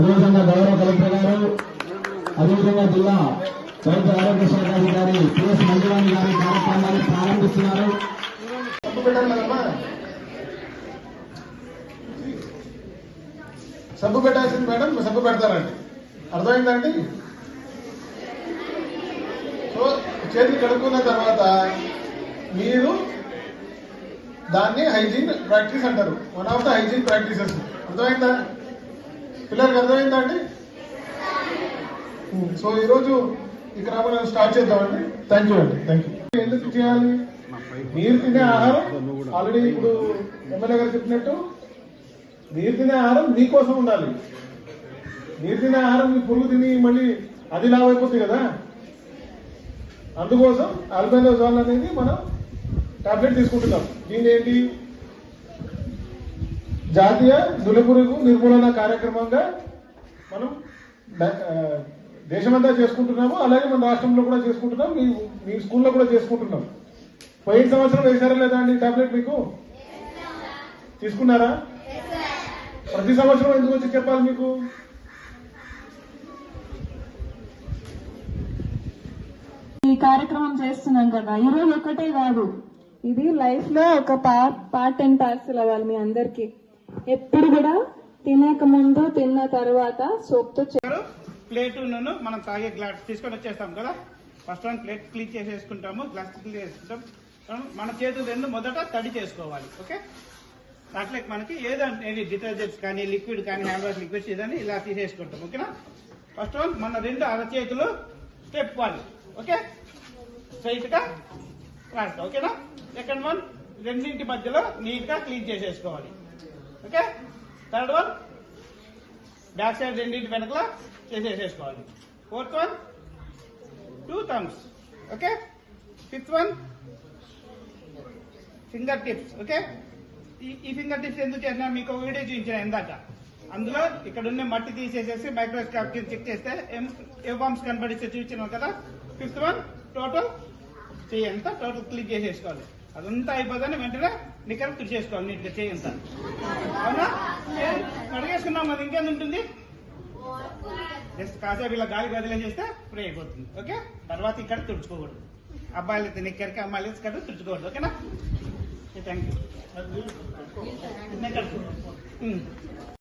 అదేవిధంగా గౌరవ కలెక్టర్ గారు అదేవిధంగా జిల్లా వైద్య ఆరోగ్య శాఖ అధికారి పిఎస్ మంజువాణి గారి కార్యక్రమాన్ని ప్రారంభిస్తున్నారు. సబ్బు పెట్టాల్సింది మేడం సబ్బు పెడతారండి. అర్థమైందండి? సో చేతి కడుక్కున్న తర్వాత మీరు దాన్ని హైజీన్ ప్రాక్టీస్ అంటారు. One of the hygiene practices అర్థమైందా? పిల్లలకి అర్థమైందా అండి? సో ఈరోజు ఇక్కడ మనం స్టార్ట్ చేద్దామండి. థ్యాంక్ యూ అండి. థ్యాంక్ యూ ఎందుకు చేయాలి? మీరు తినే ఆహారం ఆల్రెడీ ఇప్పుడు ఎమ్మెల్యే గారు చెప్పినట్టు మీరు తినే ఆహారం మీకోసం ఉండాలి. మీరు తినే ఆహారం మీ పురుగు తిని మళ్ళీ అది లావ్ అయిపోతుంది కదా. అందుకోసం ఆల్బెండోజాల్ అనేది మనం టాబ్లెట్ తీసుకుంటున్నాం. దీని ఏంటి? జాతీయ నులపురుగు నిర్మూలన కార్యక్రమంగా మనం దేశమంతా చేసుకుంటున్నాము. అలాగే మన రాష్ట్రంలో కూడా చేసుకుంటున్నాం. మీ మీ స్కూల్లో కూడా చేసుకుంటున్నాం. పోయిన సంవత్సరం వేశారా లేదా అండి టాబ్లెట్ మీకు? తీసుకున్నారా? ప్రతి సంవత్సరం ఎందుకు వచ్చి చెప్పాలి మీకు? ఈ కార్యక్రమం చేస్తున్నాం కదా. ఈ రోజు ఒకటే కాదు. ఇది లైఫ్లో ఒక పార్ట్ పార్ట్ అండ్ పార్సల్ అవ్వాలి మీ అందరికి. ఎప్పుడు కూడా తినక ముందు తిన్న తర్వాత సోప్తో చే- ప్లేట్ మనం తాగే గ్లాస్ తీసుకొని వచ్చేస్తాం కదా. ఫస్ట్ వన్ ప్లేట్ క్లీన్ చేసేసుకుంటాము గ్లాస్ క్లీన్ చేసుకుంటాం మన చేతులు రెండు మొదట తడి చేసుకోవాలి ఓకే దాంట్లో మనకి ఏదంటే డిటర్జెంట్స్ కానీ లిక్విడ్ కానీ హ్యాండ్ వాష్ లిక్విడ్స్ ఏదని ఇలా తీసేసుకుంటాం ఓకేనా ఫస్ట్ వన్ మన రెండు అరచేతులు స్టెప్ వన్ ఓకే స్ట్రైట్గా ఓకేనా సెకండ్ వన్ రెండింటి మధ్యలో నీట్గా క్లీన్ చేసేసుకోవాలి. Okay third one back side రెండింటి వెనకల చేసేసేసుకోవాలి fourth one two thumbs okay fifth one fingertips okay ఈ ఫింగర్ టిప్స్ ఎందుకు చేసినా మీకు ఒక వీడియో చూపించిన ఇందాక అందులో ఇక్కడ ఉన్న మట్టి తీసేసేసి మైక్రోస్కోప్ కింద చెక్ చేస్తే ఏ బాంబ్స్ కనబడిస్తే చూపించినాం కదా? ఫిఫ్త్ వన్ టోటల్ చెయ్యి అంతా టోటల్ క్లిక్ చేసేసుకోవాలి. అదంతా అయిపోతానే వెంటనే నిక్కర తుడిచేసుకోవాలి నీట్గా చెయ్యి అంతా అవునా అడిగేసుకున్నాం మరి ఇంకేం ఉంటుంది? జస్ట్ కాసేపు ఇలా గాలి వదిలేసేస్తే ఫ్రీ అయిపోతుంది ఓకే? తర్వాత ఇక్కడ తుడుచుకోకూడదు. అబ్బాయిలు అయితే నిక్కరికి అమ్మాయిలు అయితే ఇక్కడ తుడుచుకోకూడదు ఓకేనా? Thank you